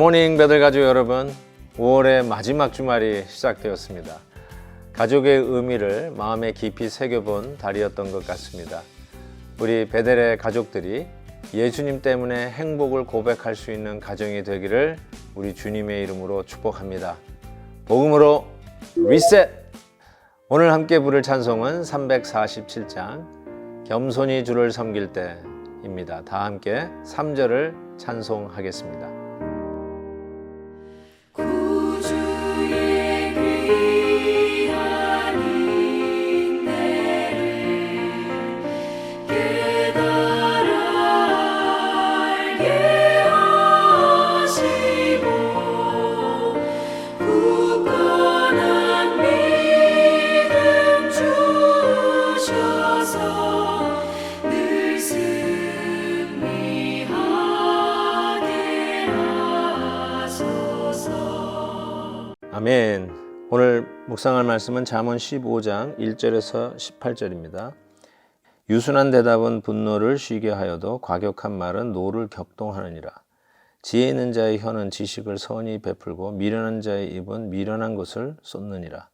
굿모닝 배들 가족 여러분 5월의 마지막 주말이 시작되었습니다. 가족의 의미를 마음에 깊이 새겨본 달이었던 것 같습니다. 우리 베델의 가족들이 예수님 때문에 행복을 고백할 수 있는 가정이 되기를 우리 주님의 이름으로 축복합니다. 복음으로 리셋! 오늘 함께 부를 찬송은 347장 겸손히 주를 섬길 때입니다. 다 함께 3절을 찬송하겠습니다 아멘. 오늘 묵상할 말씀은 잠언 15장 1절에서 18절입니다. 유순한 대답은 분노를 쉬게 하여도 과격한 말은 노를 격동하느니라. 지혜 있는 자의 혀는 지식을 선히 베풀고 미련한 자의 입은 미련한 것을 쏟느니라.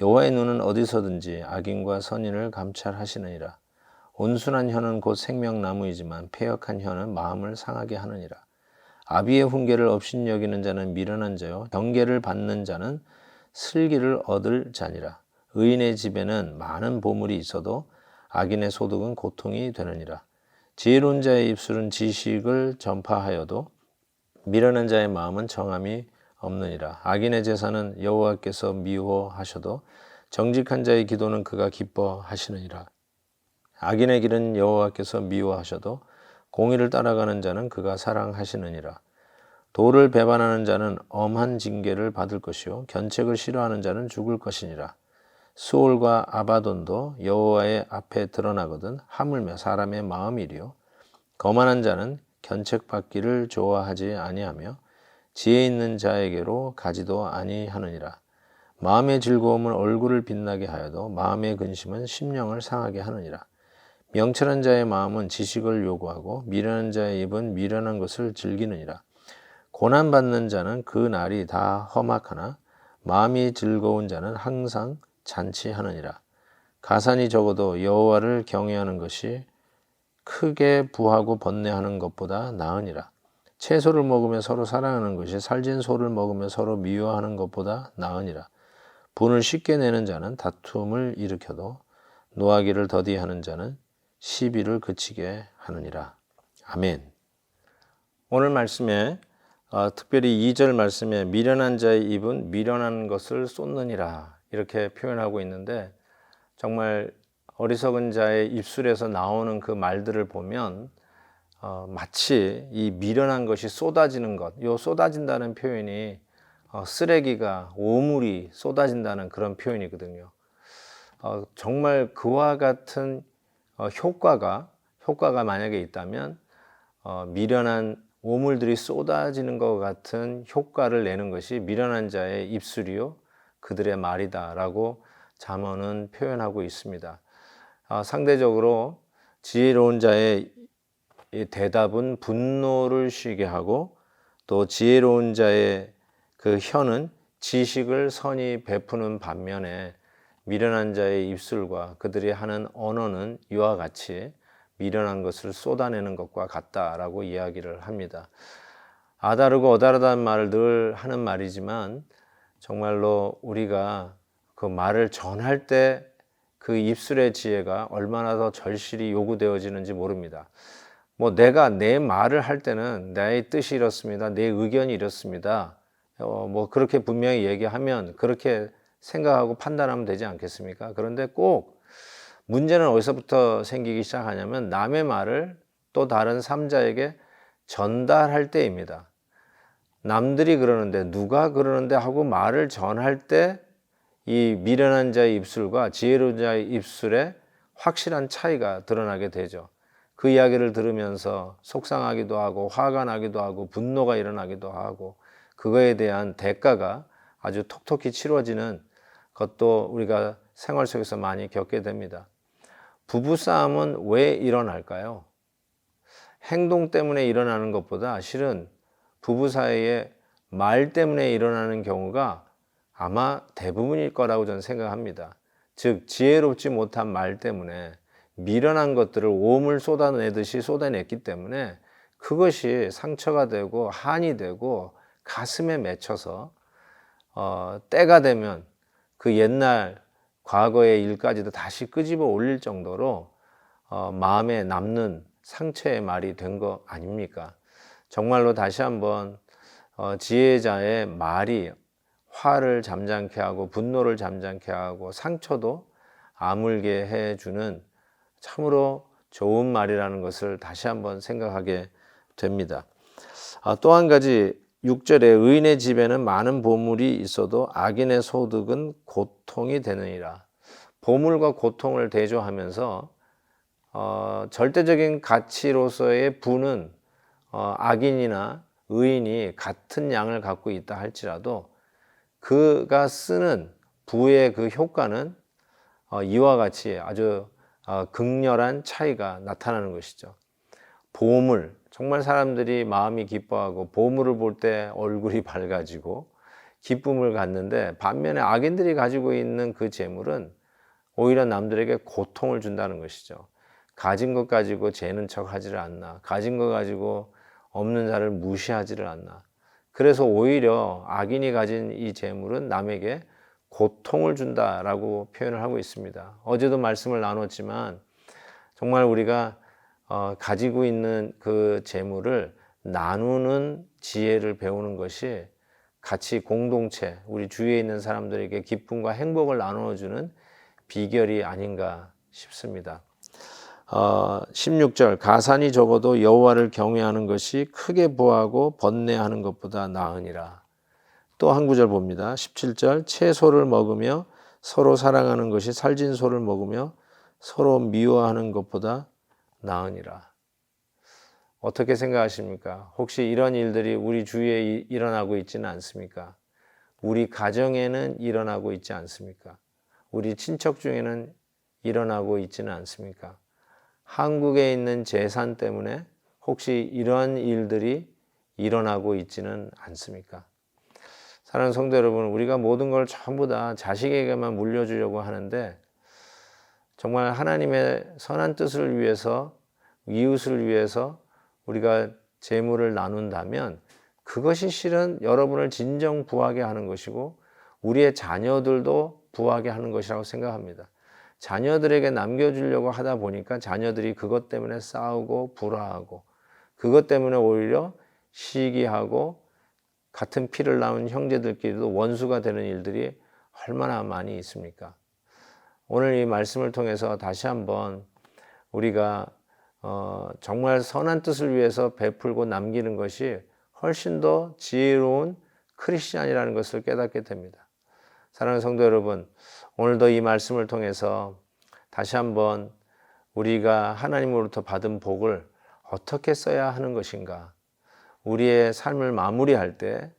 여호와의 눈은 어디서든지 악인과 선인을 감찰하시느니라. 온순한 혀는 곧 생명나무이지만 패역한 혀는 마음을 상하게 하느니라. 아비의 훈계를 업신여기는 자는 미련한 자요. 경계를 받는 자는 슬기를 얻을 자니라. 의인의 집에는 많은 보물이 있어도 악인의 소득은 고통이 되느니라. 지혜로운 자의 입술은 지식을 전파하여도 미련한 자의 마음은 정함이 없느니라. 악인의 제사는 여호와께서 미워하셔도 정직한 자의 기도는 그가 기뻐하시느니라. 악인의 길은 여호와께서 미워하셔도 공의를 따라가는 자는 그가 사랑하시느니라. 도를 배반하는 자는 엄한 징계를 받을 것이요 견책을 싫어하는 자는 죽을 것이니라. 수올과 아바돈도 여호와의 앞에 드러나거든 하물며 사람의 마음이리요 거만한 자는 견책받기를 좋아하지 아니하며 지혜 있는 자에게로 가지도 아니하느니라. 마음의 즐거움은 얼굴을 빛나게 하여도 마음의 근심은 심령을 상하게 하느니라. 명철한 자의 마음은 지식을 요구하고 미련한 자의 입은 미련한 것을 즐기느니라. 고난 받는 자는 그 날이 다 험악하나 마음이 즐거운 자는 항상 잔치하느니라. 가산이 적어도 여호와를 경외하는 것이 크게 부하고 번뇌하는 것보다 나으니라. 채소를 먹으며 서로 사랑하는 것이 살진 소를 먹으며 서로 미워하는 것보다 나으니라. 분을 쉽게 내는 자는 다툼을 일으켜도 노하기를 더디하는 자는 시비를 그치게 하느니라. 아멘. 오늘 말씀에 어, 특별히 2절 말씀에 미련한 자의 입은 미련한 것을 쏟느니라 이렇게 표현하고 있는데 정말 어리석은 자의 입술에서 나오는 그 말들을 보면 어, 마치 이 미련한 것이 쏟아지는 것, 요 쏟아진다는 표현이 어, 쓰레기가 오물이 쏟아진다는 그런 표현이거든요. 어, 정말 그와 같은 어, 효과가 효과가 만약에 있다면 어, 미련한 오물들이 쏟아지는 것 같은 효과를 내는 것이 미련한 자의 입술이요 그들의 말이다라고 잠언은 표현하고 있습니다. 아, 상대적으로 지혜로운 자의 이 대답은 분노를 쉬게 하고 또 지혜로운 자의 그 혀는 지식을 선히 베푸는 반면에 미련한 자의 입술과 그들이 하는 언어는 이와 같이 미련한 것을 쏟아내는 것과 같다라고 이야기를 합니다. 아다르고 어다르다는 말을 늘 하는 말이지만 정말로 우리가 그 말을 전할 때 그 입술의 지혜가 얼마나 더 절실히 요구되어지는지 모릅니다. 뭐 내가 내 말을 할 때는 나의 뜻이 이렇습니다. 내 의견이 이렇습니다. 어, 뭐 그렇게 분명히 얘기하면 그렇게 생각하고 판단하면 되지 않겠습니까? 그런데 꼭 문제는 어디서부터 생기기 시작하냐면 남의 말을 또 다른 삼자에게 전달할 때입니다. 남들이 그러는데 누가 그러는데 하고 말을 전할 때 이 미련한 자의 입술과 지혜로운 자의 입술에 확실한 차이가 드러나게 되죠. 그 이야기를 들으면서 속상하기도 하고 화가 나기도 하고 분노가 일어나기도 하고 그거에 대한 대가가 아주 톡톡히 치러지는 것도 우리가 생활 속에서 많이 겪게 됩니다. 부부싸움은 왜 일어날까요? 행동 때문에 일어나는 것보다 실은 부부 사이에 말 때문에 일어나는 경우가 아마 대부분일 거라고 저는 생각합니다. 즉 지혜롭지 못한 말 때문에 미련한 것들을 오물 쏟아내듯이 쏟아냈기 때문에 그것이 상처가 되고 한이 되고 가슴에 맺혀서 어, 때가 되면 그 옛날 과거의 일까지도 다시 끄집어 올릴 정도로 어, 마음에 남는 상처의 말이 된 거 아닙니까? 정말로 다시 한번 어, 지혜자의 말이 화를 잠잠케 하고 분노를 잠잠케 하고 상처도 아물게 해주는 참으로 좋은 말이라는 것을 다시 한번 생각하게 됩니다. 아, 또 한 가지 6절에 의인의 집에는 많은 보물이 있어도 악인의 소득은 고통이 되느니라. 보물과 고통을 대조하면서 어, 절대적인 가치로서의 부는 어, 악인이나 의인이 같은 양을 갖고 있다 할지라도 그가 쓰는 부의 그 효과는 어, 이와 같이 아주 어, 극렬한 차이가 나타나는 것이죠. 보물, 정말 사람들이 마음이 기뻐하고 보물을 볼 때 얼굴이 밝아지고 기쁨을 갖는데 반면에 악인들이 가지고 있는 그 재물은 오히려 남들에게 고통을 준다는 것이죠. 가진 것 가지고 재는 척 하지를 않나. 가진 것 가지고 없는 자를 무시하지를 않나. 그래서 오히려 악인이 가진 이 재물은 남에게 고통을 준다라고 표현을 하고 있습니다. 어제도 말씀을 나눴지만 정말 우리가 어, 가지고 있는 그 재물을 나누는 지혜를 배우는 것이 같이 공동체, 우리 주위에 있는 사람들에게 기쁨과 행복을 나누어주는 비결이 아닌가 싶습니다. 어, 16절 가산이 적어도 여호와를 경외하는 것이 크게 부하고 번뇌하는 것보다 나으니라. 또 한 구절 봅니다. 17절 채소를 먹으며 서로 사랑하는 것이 살진 소를 먹으며 서로 미워하는 것보다 나으니라. 어떻게 생각하십니까? 혹시 이런 일들이 우리 주위에 이- 일어나고 있지는 않습니까? 우리 가정에는 일어나고 있지 않습니까? 우리 친척 중에는 일어나고 있지는 않습니까? 한국에 있는 재산 때문에 혹시 이런 일들이 일어나고 있지는 않습니까? 사랑하는 성도 여러분, 우리가 모든 걸 전부 다 자식에게만 물려주려고 하는데 정말 하나님의 선한 뜻을 위해서 이웃을 위해서 우리가 재물을 나눈다면 그것이 실은 여러분을 진정 부하게 하는 것이고 우리의 자녀들도 부하게 하는 것이라고 생각합니다. 자녀들에게 남겨주려고 하다 보니까 자녀들이 그것 때문에 싸우고 불화하고 그것 때문에 오히려 시기하고 같은 피를 낳은 형제들끼리도 원수가 되는 일들이 얼마나 많이 있습니까? 오늘 이 말씀을 통해서 다시 한번 우리가 어, 정말 선한 뜻을 위해서 베풀고 남기는 것이 훨씬 더 지혜로운 크리스찬이라는 것을 깨닫게 됩니다. 사랑하는 성도 여러분, 오늘도 이 말씀을 통해서 다시 한번 우리가 하나님으로부터 받은 복을 어떻게 써야 하는 것인가? 우리의 삶을 마무리할 때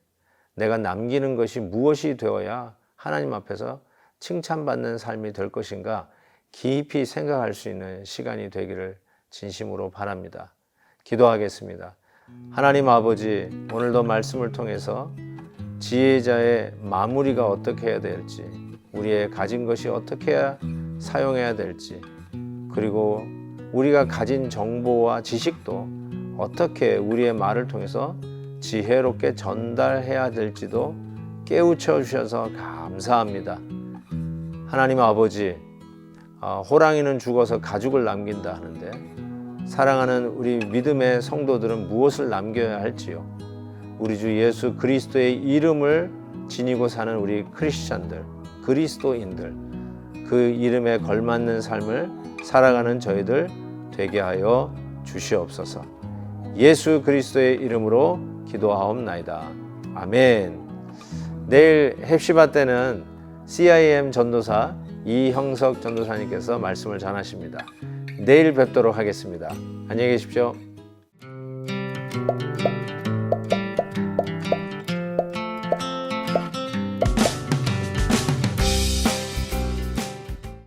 내가 남기는 것이 무엇이 되어야 하나님 앞에서 칭찬받는 삶이 될 것인가? 깊이 생각할 수 있는 시간이 되기를 진심으로 바랍니다. 기도하겠습니다. 하나님 아버지, 오늘도 말씀을 통해서 지혜자의 마무리가 어떻게 해야 될지, 우리의 가진 것이 어떻게 해야 사용해야 될지, 그리고 우리가 가진 정보와 지식도 어떻게 우리의 말을 통해서 지혜롭게 전달해야 될지도 깨우쳐 주셔서 감사합니다. 하나님 아버지, 어, 호랑이는 죽어서 가죽을 남긴다 하는데 사랑하는 우리 믿음의 성도들은 무엇을 남겨야 할지요? 우리 주 예수 그리스도의 이름을 지니고 사는 우리 크리스찬들, 그리스도인들, 그 이름에 걸맞는 삶을 살아가는 저희들 되게 하여 주시옵소서. 예수 그리스도의 이름으로 기도하옵나이다. 아멘. 내일 헵시바 때는 CIM 전도사 이형석 전도사님께서 말씀을 전하십니다. 내일 뵙도록 하겠습니다. 안녕히 계십시오.